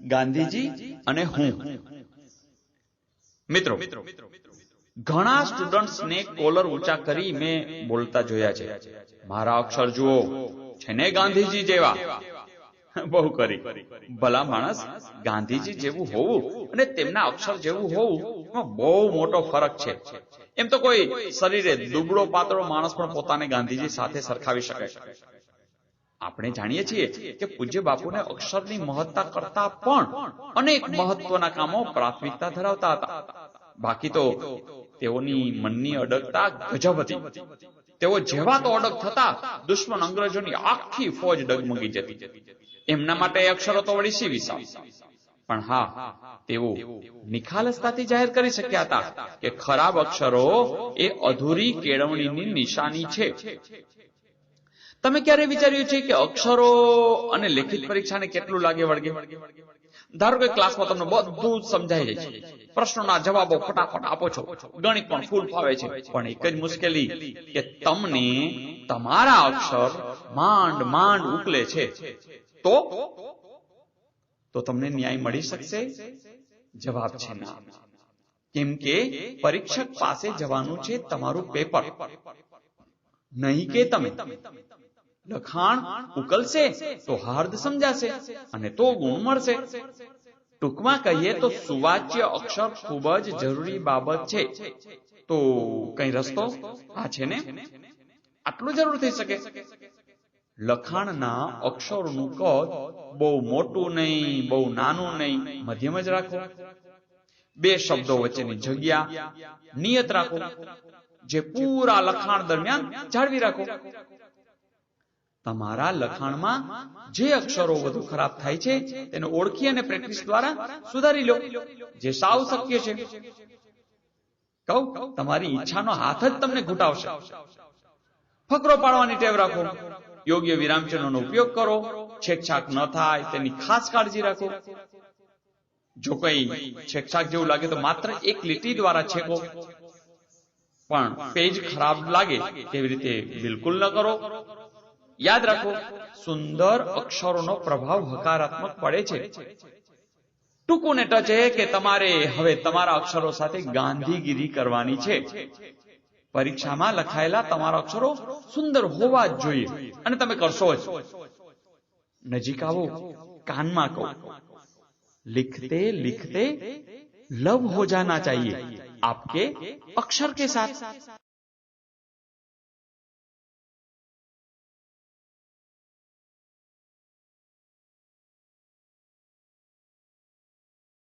ગાંધીજી અને હું. મિત્રો, ઘણા સ્ટુડન્ટ્સને કોલર ઊંચા કરી મેં બોલતા જોયા છે. મારા અક્ષર જુઓ, છે ને ગાંધીજી જેવા? બહુ કરી. ભલા માણસ ગાંધીજી જેવું હોવું અને તેમના અક્ષર જેવું હોવું બહુ મોટો ફરક છે. એમ તો કોઈ શરીરે દુબળો પાતળો માણસ પણ પોતાને ગાંધીજી સાથે સરખાવી શકે. આપણે જાણીએ છીએ કે પૂજ્ય બાપુને અક્ષરની મહત્તા કરતા પણ અનેક મહત્વના કામો પ્રાથમિકતા ધરાવતા હતા. બાકી તો તેઓની મનની અડગતા ગજબ હતી. તેઓ જેવા તો અડગ થતા દુશ્મન અંગ્રેજોની આખી ફોજ ડગમગી જતી. એમના માટે અક્ષરો તો વળી સી વિસાવ પણ હા, તેઓ નિખાલસતાથી જાહેર કરી શક્યા હતા કે ખરાબ અક્ષરો એ અધૂરી કેળવણીની નિશાની છે. તમે ક્યારે વિચાર્યું છે કે અક્ષરો અને લેખિત પરીક્ષાને કેટલું લાગે વળગે? ધારો કે ક્લાસમાં તમને બધું જ સમજાઈ જાય છે. પ્રશ્નોના જવાબો ફટાફટ આપો છો. ગણિત પણ ફૂલ ફાવે છે. પણ એક જ મુશ્કેલી કે તમને તમારા અક્ષર માંડ માંડ ઉકલે છે. તો? તો તમને ન્યાય મળી શકશે? જવાબ છે ના. કેમ કે પરીક્ષક પાસે જવાનું છે તમારું પેપર. નહીં કે તમે. લખાણ ઉકલશે તો હાર્દ સમજાશે અને તો ગુણ મળશે. ટૂંકમાં કહીએ તો સુવાચ્ય અક્ષર ખૂબ જ જરૂરી બાબત છે. તો કઈ રસ્તો આ છે ને? આટલું જરૂર થઈ શકે. લખાણના અક્ષરોનું કદ બહુ મોટું નહીં, બહુ નાનું નહીં. મધ્યમ જ રાખો. બે શબ્દો વચ્ચેની જગ્યા નિયત રાખો. જે પૂરા લખાણ દરમિયાન જાળવી રાખો. તમારા લખાણમાં જે અક્ષરો વધુ ખરાબ થાય છે, તેને ઓળખી અને પ્રેક્ટિસ દ્વારા સુધારી લો, જે સાવ શક્ય છે. કહું, તમારી ઈચ્છાનો હાથ જ તમને ઘૂંટાવશે. ફકરો પાડવાની ટેવ રાખો. યોગ્ય વિરામચિહ્નોનો ઉપયોગ કરો. છેકછાક ન થાય, તેની ખાસ કાળજી રાખો. જો કઈ છેકછાક જેવું લાગે તો માત્ર એક લીટી દ્વારા છેકો. પણ પેજ ખરાબ લાગે, તેવી રીતે બિલકુલ ન કરો. યાદ રાખો સુંદર અક્ષરોનો પ્રભાવ હકારાત્મક પડે છે ટૂંકું ને ટચે કે તમારે હવે તમારા અક્ષરો સાથે ગાંધીગીરી કરવાની છે પરીક્ષામાં લખાયેલા તમારા અક્ષરો સુંદર હોવા જ જોઈએ અને તમે કરશો જ નજીક આવો કાનમાં કહો लिखते लिखते लव हो जाना चाहिए आपके अक्षर के साथ